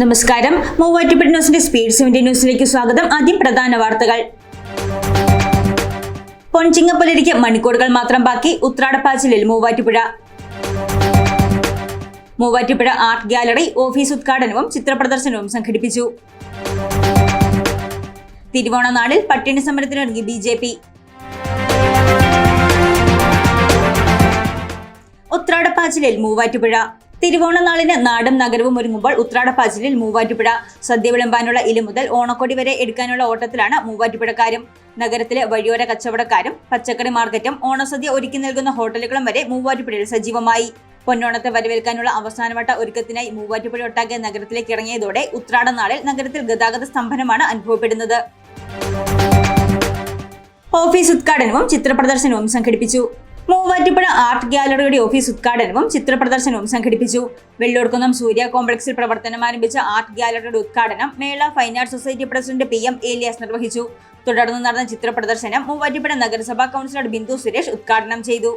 നമസ്കാരം. മൂവാറ്റുപുഴ ന്യൂസിന്റെ speed seventy ന്യൂസിലേക്ക് സ്വാഗതം. ആദ്യം പ്രധാന വാർത്തകൾ. പൊൻചിങ്ങപ്പുലരിക്ക് മണിക്കൂറുകൾ മാത്രം ബാക്കി. ഉത്രാടപ്പാച്ചിലിൽ Muvattupuzha. Muvattupuzha art gallery office ഉദ്ഘാടനവും ചിത്രപ്രദർശനവും സംഘടിപ്പിച്ചു. തിരുവോണ നാളിൽ പട്ടിണി സമരത്തിനൊരുങ്ങി ബി ജെ പി. ഉത്രാടപ്പാച്ചിലിൽ മൂവാറ്റുപുഴ. തിരുവോണനാളിന് നാടും നഗരവും ഒരുങ്ങുമ്പോൾ ഉത്രാടപ്പാച്ചിലിൽ മൂവാറ്റുപുഴ സദ്യ വിളമ്പാനുള്ള ഇല മുതൽ ഓണക്കൊടി വരെ എടുക്കാനുള്ള ഓട്ടത്തിലാണ് മൂവാറ്റുപുഴക്കാരും. നഗരത്തിലെ വഴിയോര കച്ചവടക്കാരും പച്ചക്കറി മാർക്കറ്റും ഓണസദ്യ ഒരുക്കി നൽകുന്ന ഹോട്ടലുകളും വരെ മൂവാറ്റുപുഴയിൽ സജീവമായി. പൊന്നോണത്തെ വരവേൽക്കാനുള്ള അവസാനവട്ട ഒരുക്കത്തിനായി മൂവാറ്റുപുഴ ഒട്ടാകെ നഗരത്തിലേക്ക് ഇറങ്ങിയതോടെ ഉത്രാടനാളിൽ നഗരത്തിൽ ഗതാഗത സ്തംഭനമാണ് അനുഭവപ്പെടുന്നത്. ഓഫീസ് ഉദ്ഘാടനവും ചിത്രപ്രദർശനവും സംഘടിപ്പിച്ചു. മൂവാറ്റുപുഴ ആർട്ട് ഗാലറിയുടെ ഓഫീസ് ഉദ്ഘാടനവും ചിത്രപ്രദർശനവും സംഘടിപ്പിച്ചു. വെള്ളൂർക്കുന്നം സൂര്യ കോംപ്ലക്സിൽ പ്രവർത്തനം ആരംഭിച്ച ആർട്ട് ഗാലറിയുടെ ഉദ്ഘാടനം Mela fine art society president P M Elias നിർവഹിച്ചു. തുടർന്ന് നടന്ന ചിത്രപ്രദർശനം മൂവാറ്റുപുഴ നഗരസഭാ കൗൺസിലർ ബിന്ദു സുരേഷ് ഉദ്ഘാടനം ചെയ്തു.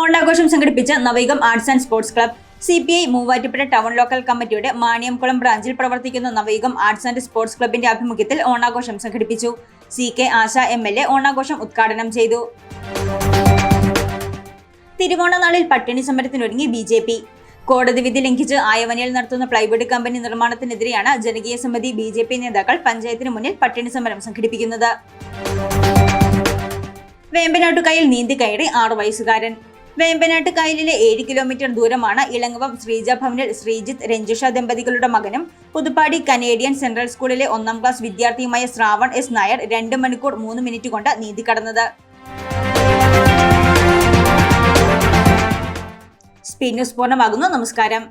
ഓണാഘോഷം സംഘടിപ്പിച്ച Navaikam arts and sports club C P I Muvattupuzha town local കമ്മിറ്റിയുടെ മാണിയംകുളം ബ്രാഞ്ചിൽ പ്രവർത്തിക്കുന്ന നവയുഗം ആർട്സ് ആൻഡ് സ്പോർട്സ് ക്ലബിന്റെ ആഭിമുഖ്യത്തിൽ ഓണാഘോഷം സംഘടിപ്പിച്ചു. C K Asha M L A ഓണാഘോഷം ഉദ്ഘാടനം ചെയ്തു. തിരുവോണനാളിൽ പട്ടിണി സമരത്തിനൊരുങ്ങി ബി ജെ പി. കോടതി വിധി ലംഘിച്ച് ആയവനിയിൽ നടത്തുന്ന പ്ലൈവുഡ് കമ്പനി നിർമ്മാണത്തിനെതിരെയാണ് ജനകീയ സമിതി ബി ജെ പി നേതാക്കൾ പഞ്ചായത്തിന് മുന്നിൽ പട്ടിണി സമരം സംഘടിപ്പിക്കുന്നത്. വേമ്പനാട്ടുകായിൽ നീന്തി കയറി ആറു വയസ്സുകാരൻ. വേമ്പനാട്ട് കായലിലെ ഏഴ് കിലോമീറ്റർ ദൂരമാണ് ഇളങ്ങവം ശ്രീജ ഭവനിൽ ശ്രീജിത്ത് രഞ്ജുഷ ദമ്പതികളുടെ മകനും പുതുപ്പാടി കനേഡിയൻ സെൻട്രൽ സ്കൂളിലെ ഒന്നാം ക്ലാസ് വിദ്യാർത്ഥിയുമായ ശ്രാവൺ എസ് നായർ രണ്ട് മണിക്കൂർ മൂന്ന് മിനിറ്റ് കൊണ്ട് നീതി കടന്നത്. സ്പീഡ് പൂർണമാകുന്നു. നമസ്കാരം.